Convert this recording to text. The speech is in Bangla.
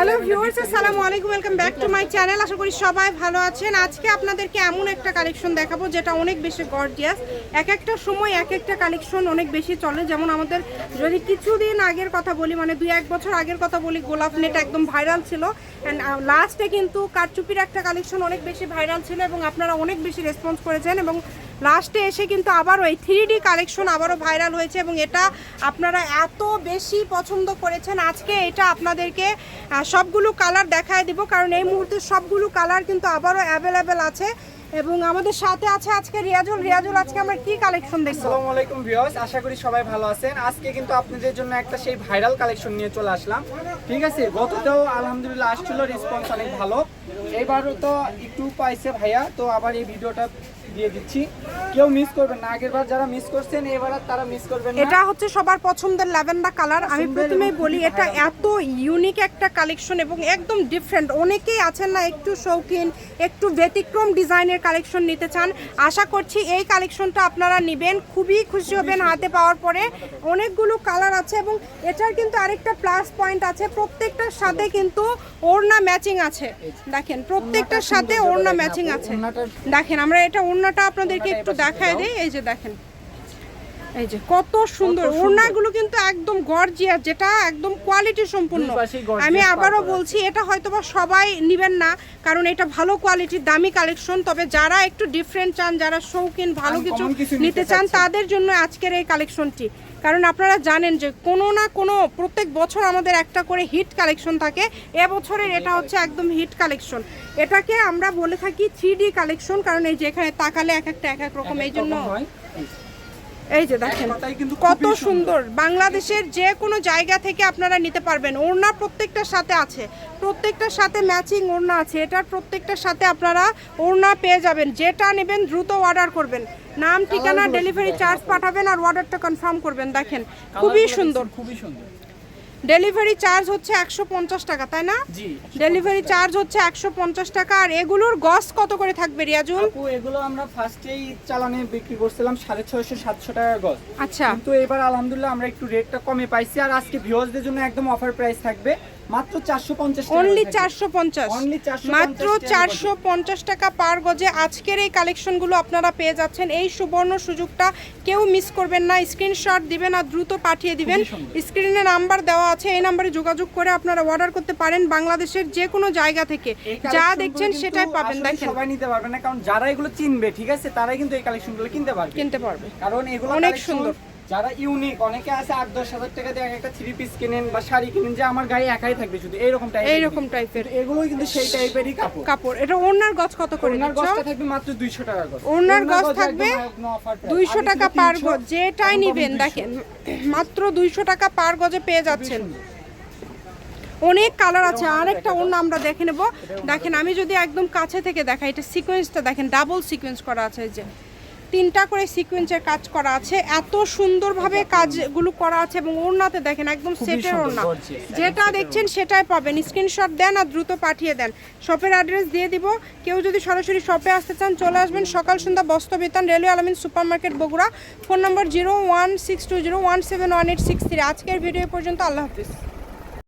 হ্যালো ভিউয়ার্স, আসসালামু আলাইকুম welcome back to my channel আশা করি সবাই ভালো আছেন। আজকে আপনাদেরকে এমন একটা কালেকশন দেখাবো, যেটা অনেক বেশি গর্জিয়াস এক একটা সময় এক একটা কালেকশন অনেক বেশি চলে। যেমন আমাদের যদি কিছুদিন আগের কথা বলি মানে দুই এক বছর আগের কথা বলি, গোলাপ নেট একদম ভাইরাল ছিল। অ্যান্ড লাস্টে কিন্তু কারচুপির একটা কালেকশন অনেক বেশি ভাইরাল ছিল এবং আপনারা অনেক বেশি রেসপন্স করেছেন এবং লাস্টে এসে কিন্তু আবার ওই থ্রি ডি কালেকশন আবারও ভাইরাল হয়েছে এবং এটা আপনারা এত বেশি পছন্দ করেছেন। আজকে এটা আপনাদেরকে সবগুলো কালার দেখায় দিব কারণ এই মুহূর্তে সবগুলো কালার কিন্তু আবারও অ্যাভেলেবেল আছে এবং আমাদের সাথে আছে আজকে রিয়াজুল। রিয়াজুল, আজকে আমরা কি কালেকশন দেখব? আসসালামু আলাইকুম ভিউয়ার্স, আশা করি সবাই ভালো আছেন। আজকে কিন্তু আপনাদের জন্য একটা সেই ভাইরাল কালেকশন নিয়ে চলে আসলাম। ঠিক আছে গতটাও আলহামদুলিল্লাহ আসছিল রেসপন্স অনেক ভালো। এবারও তো একটু পাইছে ভাইয়া, তো আবার এই ভিডিওটা দিয়ে দিচ্ছি। কেউ মিস করবেন না। আগের বার যারা মিস করছেন এবার আর তারা মিস করবেন না। এটা হচ্ছে সবার পছন্দের ল্যাভেন্ডার কালার আমি প্রথমেই বলি এটা এত ইউনিক একটা কালেকশন এবং একদম ডিফারেন্ট অনেকেই আছেন না একটু শৌখিন একটু ব্যতিক্রম ডিজাইনের কালেকশন নিতে চান। আশা করছি এই কালেকশনটা আপনারা নেবেন। খুবই খুশি হবেন হাতে পাওয়ার পরে। অনেকগুলো কালার আছে এবং এটার কিন্তু আরেকটা প্লাস পয়েন্ট আছে। প্রত্যেকটার সাথে কিন্তু ওড়না ম্যাচিং আছে। দেখেন প্রত্যেকটার সাথে ওড়না ম্যাচিং আছে। দেখেন আমরা এটা ওড়নাটা আপনাদেরকে একটু দেখায় দেয় এই যে দেখেন। এই যে কত সুন্দর। ওড়নাগুলো কিন্তু একদম গর্জিয়া যেটা একদম কোয়ালিটি সম্পূর্ণ। আমি আবারও বলছি এটা হয়তোবা সবাই নেবেন না কারণ এটা ভালো কোয়ালিটির দামি কালেকশন তবে যারা একটু ডিফারেন্ট চান যারা শৌখিন ভালো কিছু নিতে চান তাদের জন্য আজকের এই কালেকশনটি কারণ আপনারা জানেন যে কোনো না কোনো প্রত্যেক বছর আমাদের একটা করে হিট কালেকশন থাকে। এবছরের এটা হচ্ছে একদম হিট কালেকশন এটাকে আমরা বলে থাকি থ্রি ডি কালেকশন কারণ এই যে এখানে তাকালে এক একটা এক এক রকম এই জন্য। এই যে দেখেন কত সুন্দর। বাংলাদেশের যে কোনো জায়গা থেকে আপনারা নিতে পারবেন। ওড়না প্রত্যেকটার সাথে আছে। প্রত্যেকটার সাথে ম্যাচিং ওড়না আছে। এটার প্রত্যেকটার সাথে আপনারা ওড়না পেয়ে যাবেন। যেটা নেবেন দ্রুত অর্ডার করবেন। নাম ঠিকানা ডেলিভারি চার্জ পাঠাবেন আর অর্ডারটা কনফার্ম করবেন দেখেন খুবই সুন্দর খুবই সুন্দর। ডেলিভারি চার্জ হচ্ছে একশো পঞ্চাশ টাকা তাই না? ডেলিভারি চার্জ হচ্ছে একশো পঞ্চাশ টাকা আর এগুলোর গস কত করে থাকবে রিয়াজুল? এগুলো আমরা ফার্স্টেই চালানে বিক্রি করছিলাম সাড়ে ছয়শো সাতশো টাকা গজ আচ্ছা। কিন্তু এবার আলহামদুলিল্লাহ আমরা একটু রেটটা কমে পাইছি আর আজকে ভিউয়ার্সদের জন্য একদম অফার প্রাইস থাকবে। মাত্র চারশো পঞ্চাশ অনলি চারশো পঞ্চাশ। Only 450 মাত্র টাকা চারশো পঞ্চাশ টাকা পার গজে আজকের এই কালেকশনগুলো আপনারা পেয়ে যাচ্ছেন। এই সুবর্ণ সুযোগটা কেউ মিস করবেন না। স্ক্রিনশট দিবেন আর দ্রুত পাঠিয়ে দিবেন। স্ক্রিনে নাম্বার দেওয়া আছে। এই নাম্বারে যোগাযোগ করে আপনারা অর্ডার করতে পারেন বাংলাদেশের যে কোনো জায়গা থেকে। যা দেখছেন সেটাই পাবেন দেখেন। সবাই নিতে পারবে না কারণ যারা এগুলো চিনবে ঠিক আছে তারাই কিন্তু এই কালেকশনগুলো কিনতে পারবে। কিনতে পারবে। কারণ এগুলো অনেক সুন্দর। যারা ইউনিক অনেকে আছে আট দশ হাজার টাকা দিয়ে একটা থ্রি পিস কিনেন বা শাড়ি কিনেন যে আমার গায়ে একাই থাকবে শুধু এইরকম টাইপের এইরকম টাইপের এগুলো কিন্তু সেই টাইপেরই কাপড়। কাপড়। এটা ওড়নার গজ কত করে ওনার গজটা থাকবে মাত্র 200 টাকা গজ। ওড়নার গজ থাকবে একদম একদম offer price। দুইশো আগে টাকা পার গজ। যেটাই নিবেন দেখেন মাত্র দুইশো টাকা পার গজে পেয়ে যাচ্ছেন। অনেক কালার আছে। আর একটা অন্য আমরা দেখে নেব। দেখেন আমি যদি একদম কাছে থেকে দেখাই এটা সিকোয়েন্সটা দেখেন ডাবল সিকোয়েন্স করা আছে যে। তিনটা করে সিকোয়েন্সের কাজ করা আছে। এত সুন্দরভাবে কাজগুলো করা আছে এবং ওড়নাতে দেখেন একদম সেটের ওড়না। যেটা দেখছেন সেটাই পাবেন। স্ক্রিনশট দেন আর দ্রুত পাঠিয়ে দেন। শপের অ্যাড্রেস দিয়ে দিব। কেউ যদি সরাসরি শপে আসতে চান চলে আসবেন সকাল সন্ধ্যা বস্ত্র বেতন railway Alamin super market Bogura. Phone number zero one six two zero one seven one eight six three আজকের ভিডিও পর্যন্ত আল্লাহ হাফিজ।